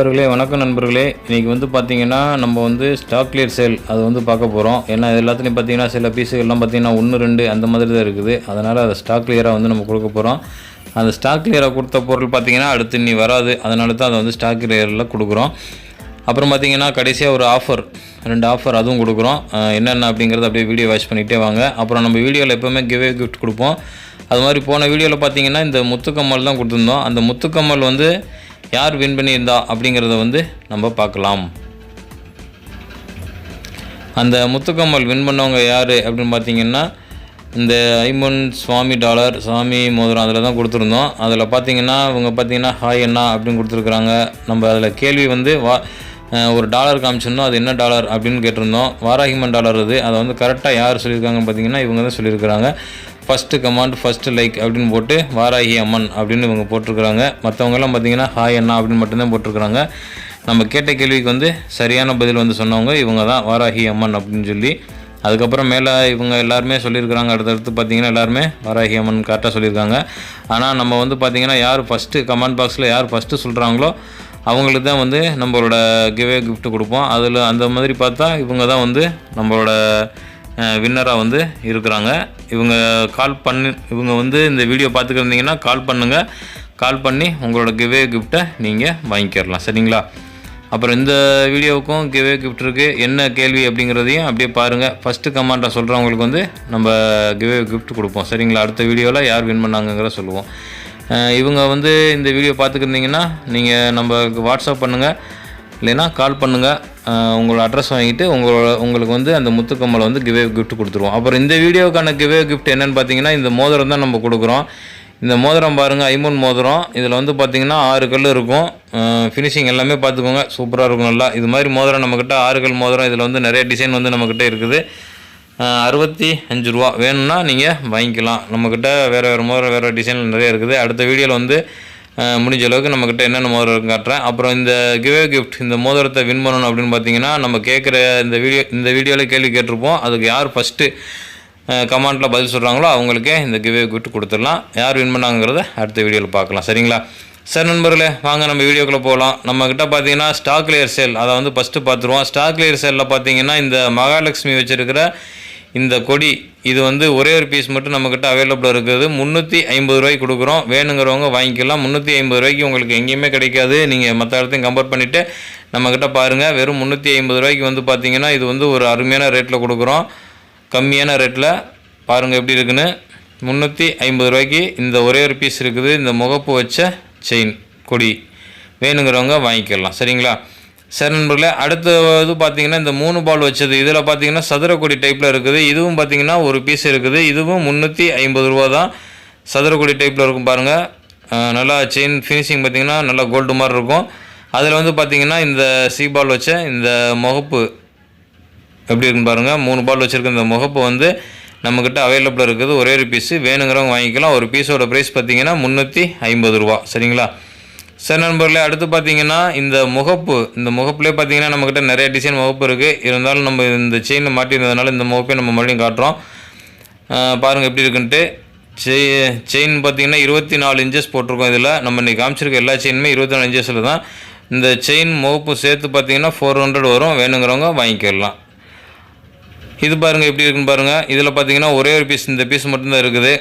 நண்பர்களே வணக்கம் நண்பர்களே. இன்றைக்கி வந்து பார்த்திங்கன்னா நம்ம வந்து ஸ்டாக் கிளியர் சேல் அது வந்து பார்க்க போகிறோம் ஏன்னா இது எல்லாத்துலேயும் பார்த்தீங்கன்னா சில பீஸுகள்லாம் பார்த்தீங்கன்னா ஒன்று ரெண்டு அந்த மாதிரி தான் இருக்குது. அதனால் அதை ஸ்டாக் கிளியராக வந்து நம்ம கொடுக்க போகிறோம் அந்த ஸ்டாக் கிளியராக கொடுத்த பொருள் பார்த்தீங்கன்னா அடுத்து நீ வராது. அதனால தான் அதை வந்து ஸ்டாக் கிளியரில் கொடுக்குறோம். அப்புறம் பார்த்தீங்கன்னா கடைசியாக ஒரு ஆஃபர் ரெண்டு ஆஃபர் அதுவும் கொடுக்குறோம். என்னென்ன அப்படிங்கிறத அப்படியே வீடியோ வாட்ச் பண்ணிகிட்டே வாங்க. அப்புறம் நம்ம வீடியோவில் எப்போவுமே கிவே கிஃப்ட் கொடுப்போம். அது மாதிரி போன வீடியோவில் பார்த்தீங்கன்னா இந்த முத்துக்கம்மல் தான் கொடுத்துருந்தோம். அந்த முத்துக்கம்மல் வந்து யார் வின் பண்ணியிருந்தா அப்படிங்கிறத வந்து நம்ம பார்க்கலாம். அந்த முத்துக்கம்மல் வின் பண்ணவங்க யார் அப்படின்னு பார்த்தீங்கன்னா இந்த ஐமன் சுவாமி டாலர் சாமி மோதிரம் அதில் தான் கொடுத்துருந்தோம். அதில் பார்த்தீங்கன்னா இவங்க பார்த்தீங்கன்னா ஹாய் அண்ணா அப்படின்னு கொடுத்துருக்குறாங்க. நம்ம அதில் கேள்வி வந்து வா ஒரு டாலர் காமிச்சிருந்தோம் அது என்ன டாலர்? அப்படின்னு கேட்டிருந்தோம். வாராகிமன் டாலர் அது. அதை வந்து கரெக்டாக யார் சொல்லியிருக்காங்கன்னு பார்த்தீங்கன்னா இவங்க தான் சொல்லியிருக்கிறாங்க. ஃபஸ்ட்டு கமாண்ட் ஃபஸ்ட்டு லைக் அப்படின்னு போட்டு வாராகி அம்மன் அப்படின்னு இவங்க போட்டிருக்கிறாங்க. மற்றவங்கெல்லாம் பார்த்தீங்கன்னா ஹாய் அண்ணா அப்படின்னு மட்டும்தான் போட்டிருக்கிறாங்க. நம்ம கேட்ட கேள்விக்கு வந்து சரியான பதில் வந்து சொன்னவங்க இவங்க தான் வாராகி அம்மன் அப்படின்னு சொல்லி. அதுக்கப்புறம் மேலே இவங்க எல்லாருமே சொல்லியிருக்கிறாங்க. அடுத்தடுத்து பார்த்தீங்கன்னா எல்லாருமே வாராகி அம்மன் கரெக்டாக சொல்லியிருக்காங்க. ஆனால் நம்ம வந்து பார்த்திங்கன்னா யார் ஃபஸ்ட்டு கமெண்ட் பாக்ஸில் யார் ஃபஸ்ட்டு சொல்கிறாங்களோ அவங்களுக்கு தான் வந்து நம்மளோட கிவே கிஃப்ட்டு கொடுப்போம். அதில் அந்த மாதிரி பார்த்தா இவங்க தான் வந்து நம்மளோட வின்னராக வந்து இருக்கிறாங்க. இவங்க கால் பண்ணி இவங்க வந்து இந்த வீடியோ பார்த்துக்கிருந்தீங்கன்னா கால் பண்ணுங்கள் கால் பண்ணி உங்களோட கிவே கிஃப்ட்டை நீங்கள் வாங்கிக்கிறலாம் சரிங்களா? அப்புறம் இந்த வீடியோவுக்கும் கிவே கிஃப்ட் இருக்குது என்ன கேள்வி அப்படிங்கிறதையும் அப்படியே பாருங்கள் ஃபஸ்ட்டு கமெண்ட்டாக சொல்கிறவங்களுக்கு வந்து நம்ம கிவே கிஃப்ட் கொடுப்போம். சரிங்களா? அடுத்த வீடியோவில் யார் வின் பண்ணாங்கங்கிற சொல்லுவோம். இவங்க வந்து இந்த வீடியோ பார்த்துக்கிருந்தீங்கன்னா நீங்கள் நம்ம வாட்ஸ்அப் பண்ணுங்கள் இல்லைன்னா கால் பண்ணுங்கள் உங்களோட அட்ரஸ் வாங்கிட்டு உங்களோட உங்களுக்கு வந்து அந்த முத்துக்கம்மலை வந்து கிவே கிஃப்ட் கொடுத்துருவோம். அப்புறம் இந்த வீடியோக்கான கிவே கிஃப்ட் என்னென்னு பார்த்தீங்கன்னா இந்த மோதிரம் தான் நம்ம கொடுக்குறோம். இந்த மோதிரம் பாருங்கள் ஐமூன் மோதிரம். இதில் வந்து பார்த்தீங்கன்னா ஆறு கல் இருக்கும். ஃபினிஷிங் எல்லாமே பார்த்துக்கோங்க சூப்பராக இருக்கும் நல்லா. இது மாதிரி மோதிரம் நம்மக்கிட்ட ஆறு கல் மோதிரம் இதில் வந்து நிறைய டிசைன் வந்து நம்மக்கிட்ட இருக்குது. அறுபத்தி அஞ்சு ரூபா. வேணும்னா நீங்கள் வாங்கிக்கலாம். நம்மக்கிட்ட வேறு வேறு மோதிரம் வேறு டிசைன் நிறைய இருக்குது. அடுத்த வீடியோவில் வந்து முடிஞ்ச அளவுக்கு நம்மக்கிட்ட என்னென்ன மோதிரம் இருக்குன்னு காட்டுறேன். அப்புறம் இந்த கிவே கிஃப்ட் இந்த மோதிரத்தை வின் பண்ணணும் அப்படின்னு பார்த்தீங்கன்னா நம்ம கேட்குற இந்த வீடியோ இந்த வீடியோவில் கேள்வி கேட்டிருப்போம். அதுக்கு யார் ஃபஸ்ட்டு கமெண்ட்டில் பதில் சொல்கிறாங்களோ அவங்களுக்கே இந்த கிவே கிஃப்ட் கொடுத்துடலாம். யார் வின் பண்ணாங்கிறத அடுத்த வீடியோவில் பார்க்கலாம். சரிங்களா? சார் நண்பர்களே வாங்க நம்ம வீடியோக்குள்ளே போகலாம். நம்மக்கிட்ட பார்த்தீங்கன்னா ஸ்டாக் லேயர் சேல் அதை வந்து ஃபஸ்ட்டு பார்த்துருவோம். ஸ்டாக் லேயர் சேலில் பார்த்தீங்கன்னா இந்த மகாலட்சுமி வச்சுருக்கிற இந்த கொடி இது வந்து ஒரே ஒரு பீஸ் மட்டும் நம்மக்கிட்ட அவைலபிளாக இருக்குது. முந்நூற்றி ஐம்பது ரூபாய்க்கு கொடுக்குறோம். வேணுங்கிறவங்க வாங்கிக்கலாம். முந்நூற்றி ஐம்பது ரூபாய்க்கு உங்களுக்கு எங்கேயுமே கிடைக்காது. நீங்கள் மற்ற இடத்தையும் கம்பேர் பண்ணிவிட்டு நம்மக்கிட்ட பாருங்கள் வெறும் முந்நூற்றி ஐம்பது ரூபாய்க்கு வந்து பார்த்திங்கன்னா இது வந்து ஒரு அருமையான ரேட்டில் கொடுக்குறோம். கம்மியான ரேட்டில் பாருங்கள் எப்படி இருக்குன்னு. முந்நூற்றி ஐம்பது ரூபாய்க்கு இந்த ஒரே ஒரு பீஸ் இருக்குது. இந்த முகப்பு வச்ச செயின் கொடி. வேணுங்கிறவங்க வாங்கிக்கலாம். சரிங்களா? சரி நண்பர்களே அடுத்த இது பார்த்தீங்கன்னா இந்த மூணு பால் வச்சது. இதில் பார்த்தீங்கன்னா சதுரக்குடி டைப்பில் இருக்குது. இதுவும் பார்த்தீங்கன்னா ஒரு பீஸ் இருக்குது. இதுவும் முந்நூற்றி ஐம்பது ரூபா தான் சதுரக்குடி டைப்பில் இருக்கும் பாருங்கள் நல்லா செயின் ஃபினிஷிங் பார்த்தீங்கன்னா நல்லா கோல்டு மாதிரி இருக்கும். அதில் வந்து பார்த்தீங்கன்னா இந்த சி பால் வச்ச இந்த முகப்பு எப்படி இருக்குன்னு பாருங்கள் மூணு பால் வச்சுருக்க இந்த முகப்பு வந்து நம்மக்கிட்ட அவைலபிளாக இருக்குது. ஒரே ஒரு பீஸு வேணுங்கிறவங்க வாங்கிக்கலாம். ஒரு பீஸோட ப்ரைஸ் பார்த்தீங்கன்னா முந்நூற்றி ஐம்பது ரூபா. சரிங்களா? சரி நண்பர்களே அடுத்து பார்த்தீங்கன்னா இந்த முகப்பு இந்த முகப்புலேயே பார்த்தீங்கன்னா நம்மக்கிட்ட நிறைய டிசைன் முகப்பு இருக்குது இருந்தாலும் நம்ம இந்த செயினை மாட்டியிருந்ததுனால இந்த முகப்பை நம்ம மறுபடியும் காட்டுறோம். பாருங்கள் எப்படி இருக்குன்ட்டு. செய் செயின் பார்த்தீங்கன்னா இருபத்தி நாலு இன்ச்சஸ் போட்டிருக்கோம் இதில். நம்ம இன்றைக்கி காமிச்சிருக்க எல்லா செயினுமே இருபத்தி நாலு இன்ச்சஸில் தான். இந்த செயின் முகப்பு சேர்த்து பார்த்தீங்கன்னா ஃபோர் ஹண்ட்ரட் வரும். வேணுங்கிறவங்க வாங்கிக்கலாம். இது பாருங்கள் எப்படி இருக்குன்னு பாருங்கள் இதில் பார்த்தீங்கன்னா ஒரே ஒரு பீஸ் இந்த பீஸ் மட்டும்தான் இருக்குது.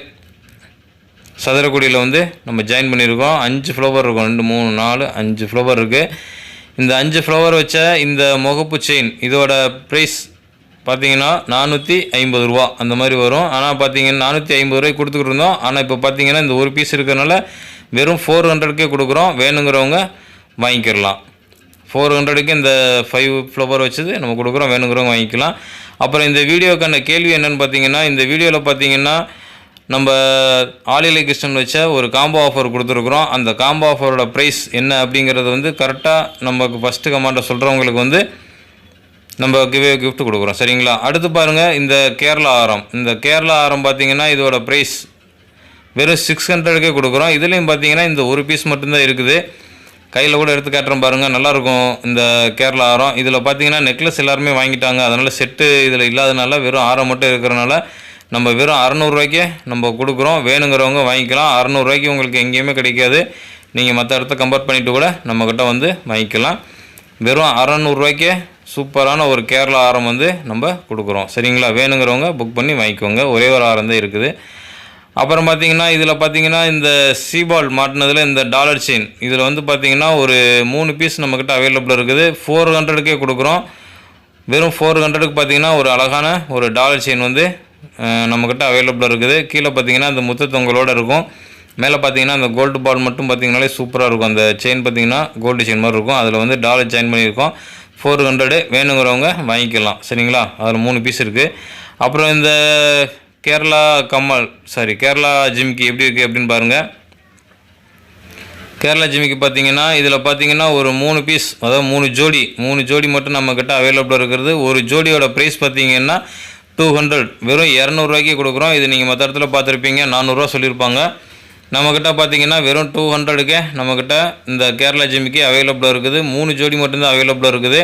சதுரக்குடியில் வந்து நம்ம ஜாயின் பண்ணியிருக்கோம். அஞ்சு ஃப்ளவர் இருக்கும். ரெண்டு மூணு நாலு அஞ்சு ஃப்ளவர் இருக்குது இந்த அஞ்சு ஃப்ளவர் வச்ச இந்த முகப்பு செயின் இதோட ப்ரைஸ் பார்த்தீங்கன்னா நானூற்றி ஐம்பது ரூபா. அந்த மாதிரி வரும். ஆனால் பார்த்தீங்கன்னா நானூற்றி ஐம்பது ரூபாய்க்கு கொடுத்துக்கிட்டு இருந்தோம். ஆனால் இப்போ பார்த்தீங்கன்னா இந்த ஒரு பீஸ் இருக்கிறனால வெறும் ஃபோர் ஹண்ட்ரட்கே கொடுக்குறோம். வேணுங்கிறவங்க வாங்கிக்கிறலாம் ஃபோர் ஹண்ட்ரடுக்கு இந்த ஃபைவ் ஃப்ளவர் வச்சது நம்ம கொடுக்குறோம். வேணுங்கிறவங்க வாங்கிக்கலாம். அப்புறம் இந்த வீடியோக்கான கேள்வி என்னென்னு பார்த்தீங்கன்னா இந்த வீடியோவில் பார்த்தீங்கன்னா நம்ம ஆலிலை கிருஷ்ணன் வச்ச ஒரு காம்போ ஆஃபர் கொடுத்துருக்குறோம். அந்த காம்போ ஆஃபரோட ப்ரைஸ் என்ன அப்படிங்கிறது வந்து கரெக்டாக நமக்கு ஃபஸ்ட்டு கமாண்டை சொல்கிறவங்களுக்கு வந்து நம்ம கிவே கிஃப்ட் கொடுக்குறோம். சரிங்களா? அடுத்து பாருங்கள் இந்த கேரளா ஆரம். இந்த கேரளா ஆரம் பார்த்தீங்கன்னா இதோட ப்ரைஸ் வெறும் சிக்ஸ் ஹண்ட்ரடுக்கே கொடுக்குறோம். இதுலேயும் பார்த்தீங்கன்னா இந்த ஒரு பீஸ் மட்டும்தான் இருக்குது. கையில் கூட எடுத்து காட்டுறேன் பாருங்கள் நல்லாயிருக்கும் இந்த கேரளா ஆரம். இதில் பார்த்தீங்கன்னா நெக்லஸ் எல்லாருமே வாங்கிட்டாங்க. அதனால் செட்டு இதில் இல்லாதனால வெறும் ஆரம் மட்டும் இருக்கிறனால நம்ம வெறும் அறநூறுரூவாய்க்கே நம்ம கொடுக்குறோம். வேணுங்கிறவங்க வாங்கிக்கலாம். அறநூறுவாய்க்கு உங்களுக்கு எங்கேயுமே கிடைக்காது. நீங்கள் மற்ற இடத்த கம்பேர் பண்ணிவிட்டு கூட நம்மக்கிட்ட வந்து வாங்கிக்கலாம். வெறும் அறநூறுரூவாய்க்கே சூப்பரான ஒரு கேரளா ஆரம் வந்து நம்ம கொடுக்குறோம். சரிங்களா? வேணுங்கிறவங்க புக் பண்ணி வாங்கிக்கோங்க. ஒரே ஒரு ஆரம் தான் இருக்குது. அப்புறம் பார்த்தீங்கன்னா இதில் பார்த்தீங்கன்னா இந்த சீபால் மாட்டினதில் இந்த டாலர் செயின் இதில் வந்து பார்த்தீங்கன்னா ஒரு மூணு பீஸ் நம்மக்கிட்ட அவைலபிள் இருக்குது. ஃபோர் ஹண்ட்ரடுக்கே கொடுக்குறோம். வெறும் ஃபோர் ஹண்ட்ரடுக்கு பார்த்தீங்கன்னா ஒரு அழகான ஒரு டாலர் செயின் வந்து நம்மக்கிட்ட அவைலபிளாக இருக்குது. கீழே பார்த்தீங்கன்னா அந்த முத்து தொங்கலோடு இருக்கும். மேலே பார்த்தீங்கன்னா அந்த கோல்டு பால் மட்டும் பார்த்தீங்கனாலே சூப்பராக இருக்கும். அந்த செயின் பார்த்தீங்கன்னா கோல்டு செயின் மாதிரி இருக்கும். அதில் வந்து டாலர் செயின் பண்ணியிருக்கோம். ஃபோர் ஹண்ட்ரடு வேணுங்கிறவங்க வாங்கிக்கலாம். சரிங்களா? அதில் மூணு பீஸ் இருக்குது அப்புறம் இந்த கேரளா கம்மல் சாரி கேரளா ஜிம்கி எப்படி இருக்குது அப்படின்னு பாருங்கள் கேரளா ஜிமிக்கு பார்த்தீங்கன்னா இதில் பார்த்தீங்கன்னா ஒரு மூணு பீஸ் அதாவது மூணு ஜோடி மூணு ஜோடி மட்டும் நம்மக்கிட்ட அவைலபிளாக இருக்கிறது. ஒரு ஜோடியோட ப்ரைஸ் பார்த்தீங்கன்னா டூ ஹண்ட்ரட் வெறும் இரநூறுவாய்க்கு கொடுக்குறோம். இது நீங்கள் மற்ற இடத்துல பார்த்துருப்பீங்க. நானூறுரூவா சொல்லியிருப்பாங்க. நம்மக்கிட்ட பார்த்தீங்கன்னா வெறும் டூ ஹண்ட்ரடுக்கே நம்மக்கிட்ட இந்த கேரளா ஜிமிக்கு அவைலபிளாக இருக்குது. மூணு ஜோடி மட்டும்தான் அவைலபிளாக இருக்குது.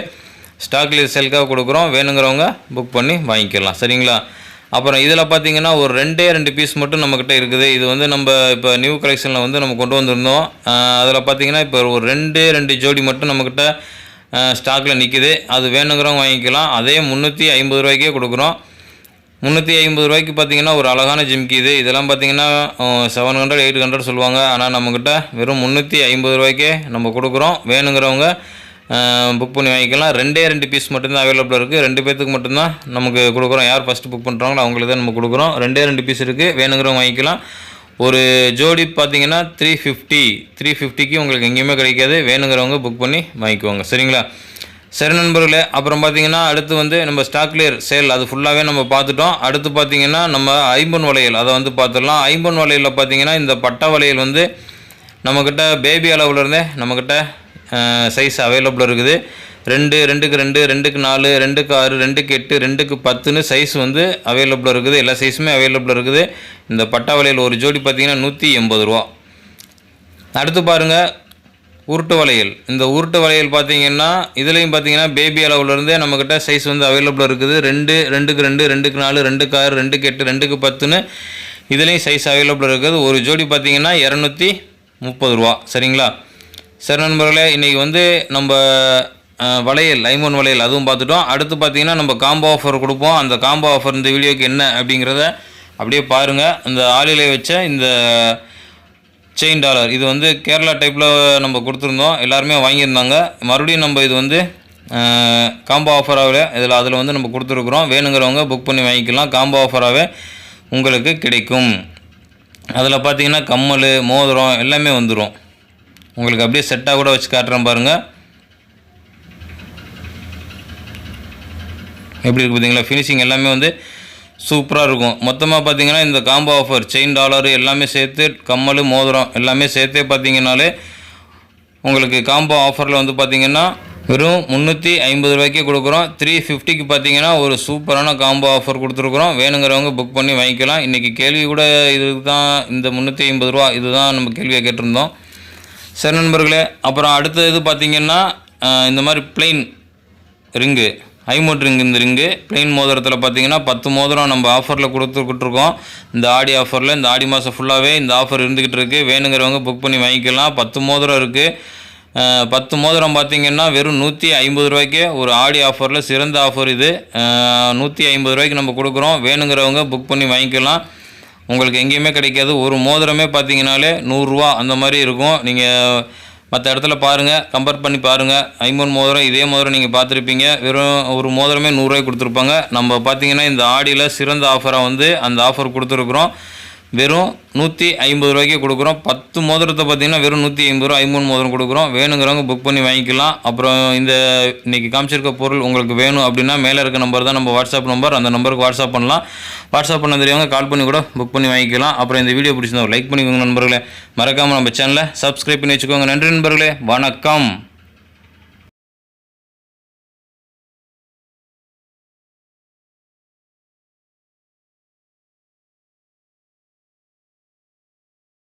ஸ்டாக்ல செல்காக கொடுக்குறோம். வேணுங்கிறவங்க புக் பண்ணி வாங்கிக்கலாம். சரிங்களா? அப்புறம் இதில் பார்த்தீங்கன்னா ஒரு ரெண்டே ரெண்டு பீஸ் மட்டும் நம்மக்கிட்ட இருக்குது. இது வந்து நம்ம இப்போ நியூ கலெக்ஷனில் வந்து நம்ம கொண்டு வந்திருந்தோம். அதில் பார்த்தீங்கன்னா இப்போ ஒரு ரெண்டே ரெண்டு ஜோடி மட்டும் நம்மக்கிட்ட ஸ்டாக்கில் நிற்கிது அது வேணுங்கிறவங்க வாங்கிக்கலாம். அதே முந்நூற்றி ஐம்பது ரூபாய்க்கே கொடுக்குறோம். முந்நூற்றி ஐம்பது ரூபாய்க்கு பார்த்தீங்கன்னா ஒரு அழகான ஜிம்கி இது. இதெல்லாம் பார்த்தீங்கன்னா செவன் ஹண்ட்ரட் எயிட் ஹண்ட்ரட் சொல்லுவாங்க. ஆனால் நம்மக்கிட்ட வெறும் முந்நூற்றி ஐம்பது ரூபாய்க்கே நம்ம கொடுக்குறோம். வேணுங்கிறவங்க புக் பண்ணி வாங்கிக்கலாம். ரெண்டே ரெண்டு பீஸ் மட்டும்தான் அவைலபிளாக இருக்குது ரெண்டு பேர்த்துக்கு மட்டும்தான் நமக்கு கொடுக்குறோம். யார் ஃபஸ்ட்டு புக் பண்ணுறாங்களோ அவங்களுக்கு தான் நம்ம கொடுக்குறோம். ரெண்டே ரெண்டு பீஸ் இருக்குது வேணுங்கிறவங்க வாங்கிக்கலாம். ஒரு ஜோடி பார்த்தீங்கன்னா த்ரீ ஃபிஃப்டி த்ரீ ஃபிஃப்டிக்கு உங்களுக்கு எங்கேயுமே கிடைக்காது. வேணுங்கிறவங்க புக் பண்ணி வாங்கிக்குவாங்க சரிங்களா? சரி நண்பர்களே அப்புறம் பார்த்தீங்கன்னா அடுத்து வந்து நம்ம ஸ்டாக் கிளியர் சேல் அது ஃபுல்லாகவே நம்ம பார்த்துட்டோம். அடுத்து பார்த்தீங்கன்னா நம்ம ஐம்பன் வளையல் அதை வந்து பார்த்துடலாம். ஐம்பன் வளையலில் பார்த்தீங்கன்னா இந்த பட்டை வளையல் வந்து நம்மக்கிட்ட பேபி அளவுலேருந்தே நம்மக்கிட்ட சைஸ் அவைலபிள் இருக்குது. ரெண்டு ரெண்டுக்கு ரெண்டு ரெண்டுக்கு நாலு ரெண்டுக்கு ஆறு ரெண்டுக்கு எட்டு ரெண்டுக்கு பத்துன்னு சைஸ் வந்து அவைலபிள் இருக்குது. எல்லா சைஸுமே அவைலபிள் இருக்குது. இந்த பட்டா வளையல் ஒரு ஜோடி பார்த்திங்கன்னா நூற்றி எண்பது ரூபா. அடுத்து பாருங்கள் உருட்டு வளையல். இந்த உருட்டு வளையல் பார்த்தீங்கன்னா இதுலேயும் பார்த்தீங்கன்னா பேபி அளவுலேருந்தே நம்மக்கிட்ட சைஸ் வந்து அவைலபிள் இருக்குது. ரெண்டு ரெண்டுக்கு ரெண்டு ரெண்டுக்கு நாலு ரெண்டுக்கு ஆறு ரெண்டுக்கு எட்டு ரெண்டுக்கு பத்துன்னு இதுலேயும் சைஸ் அவைலபிள் இருக்குது. ஒரு ஜோடி பார்த்தீங்கன்னா இரநூத்தி முப்பது ரூபா. சரிங்களா? சரி நண்பர்களே இன்றைக்கி வந்து நம்ம வளையல் ஐமோன் வளையல் அதுவும் பார்த்துட்டோம். அடுத்து பார்த்தீங்கன்னா நம்ம காம்போ ஆஃபர் கொடுப்போம். அந்த காம்போ ஆஃபர் இந்த வீடியோக்கு என்ன அப்படிங்கிறத அப்படியே பாருங்கள் இந்த ஆளிலே வச்ச இந்த செயின் டாலர். இது வந்து கேரளா டைப்பில் நம்ம கொடுத்துருந்தோம். எல்லாருமே வாங்கியிருந்தாங்க. மறுபடியும் நம்ம இது வந்து காம்போ ஆஃபராகவே இதில் அதில் வந்து நம்ம கொடுத்துருக்குறோம். வேணுங்கிறவங்க புக் பண்ணி வாங்கிக்கலாம். காம்போ ஆஃபராகவே உங்களுக்கு கிடைக்கும். அதில் பார்த்தீங்கன்னா கம்மல் மோதிரம் எல்லாமே வந்துடும் உங்களுக்கு அப்படியே செட்டாக கூட வச்சு காட்டுறேன் பாருங்கள் எப்படி இருக்குது பார்த்தீங்களா ஃபினிஷிங் எல்லாமே வந்து சூப்பராக இருக்கும். மொத்தமாக பார்த்தீங்கன்னா இந்த காம்போ ஆஃபர் செயின் டாலரு எல்லாமே சேர்த்து கம்மல் மோதிரம் எல்லாமே சேர்த்தே பார்த்தீங்கனாலே உங்களுக்கு காம்போ ஆஃபரில் வந்து பார்த்தீங்கன்னா வெறும் முந்நூற்றி ஐம்பது ரூபாய்க்கே கொடுக்குறோம். த்ரீ ஃபிஃப்டிக்கு பார்த்தீங்கன்னா ஒரு சூப்பரான காம்போ ஆஃபர் கொடுத்துருக்குறோம். வேணுங்கிறவங்க புக் பண்ணி வாங்கிக்கலாம். இன்றைக்கி கேள்வி கூட இதுக்கு தான் இந்த முந்நூற்றி ஐம்பது ரூபா இதுதான் நம்ம கேள்வியை கேட்டிருந்தோம். சரி நண்பர்களே அப்புறம் அடுத்த இது பார்த்தீங்கன்னா இந்த மாதிரி பிளெயின் ரிங்கு ஐமோட் ரிங் இந்த ரிங்கு பிளெயின் மோதிரத்தில் பார்த்தீங்கன்னா பத்து மோதிரம் நம்ம ஆஃபரில் கொடுத்துக்கிட்டுருக்கோம். இந்த ஆடி ஆஃபரில் இந்த ஆடி மாதம் ஃபுல்லாகவே இந்த ஆஃபர் இருந்துக்கிட்டு இருக்குது வேணுங்கிறவங்க புக் பண்ணி வாங்கிக்கலாம். பத்து மோதிரம் இருக்குது பத்து மோதிரம் பார்த்தீங்கன்னா வெறும் நூற்றி ஐம்பது ரூபாய்க்கு ஒரு ஆடி ஆஃபரில் சிறந்த ஆஃபர் இது. நூற்றி ஐம்பது ரூபாய்க்கு நம்ம கொடுக்குறோம். வேணுங்கிறவங்க புக் பண்ணி வாங்கிக்கலாம். உங்களுக்கு எங்கேயுமே கிடைக்காது. ஒரு மோதிரமே பார்த்தீங்கனாலே நூறுரூவா அந்த மாதிரி இருக்கும். நீங்கள் மற்ற இடத்துல பாருங்கள் கம்பேர் பண்ணி பாருங்கள் ஐம்பது மோதிரம் இதே மோதிரம் நீங்கள் பார்த்துருப்பீங்க. வெறும் ஒரு மோதிரமே நூறுரூவாய் கொடுத்துருப்பாங்க. நம்ம பார்த்தீங்கன்னா இந்த ஆடியில் சிறந்த ஆஃபராக வந்து அந்த ஆஃபர் கொடுத்துருக்குறோம். வெறும் நூற்றி ஐம்பது ரூபாய்க்கு கொடுக்குறோம். பத்து மோதிரத்தை பார்த்தீங்கன்னா வெறும் நூற்றி ஐம்பது ரூபா ஐம்பது மோதிரம் கொடுக்குறோம். வேணுங்கிறவங்க புக் பண்ணி வாங்கிக்கலாம். அப்புறம் இந்த இன்றைக்கி காமிச்சிருக்க பொருள் உங்களுக்கு வேணும் அப்படின்னா மேலே இருக்க நம்பர் தான் நம்ம வாட்ஸ்அப் நம்பர் அந்த நம்பருக்கு வாட்ஸ்அப் பண்ணலாம். வாட்ஸ்அப் பண்ண தெரியவங்க கால் பண்ணி கூட புக் பண்ணி வாங்கிக்கலாம். அப்புறம் இந்த வீடியோ பிடிச்சிருந்தோம் லைக் பண்ணிக்கோங்க நண்பர்களே. மறக்காமல் நம்ம சேனலை சப்ஸ்கிரைப் பண்ணி வச்சுக்கோங்க. நன்றி நண்பர்களே. வணக்கம்.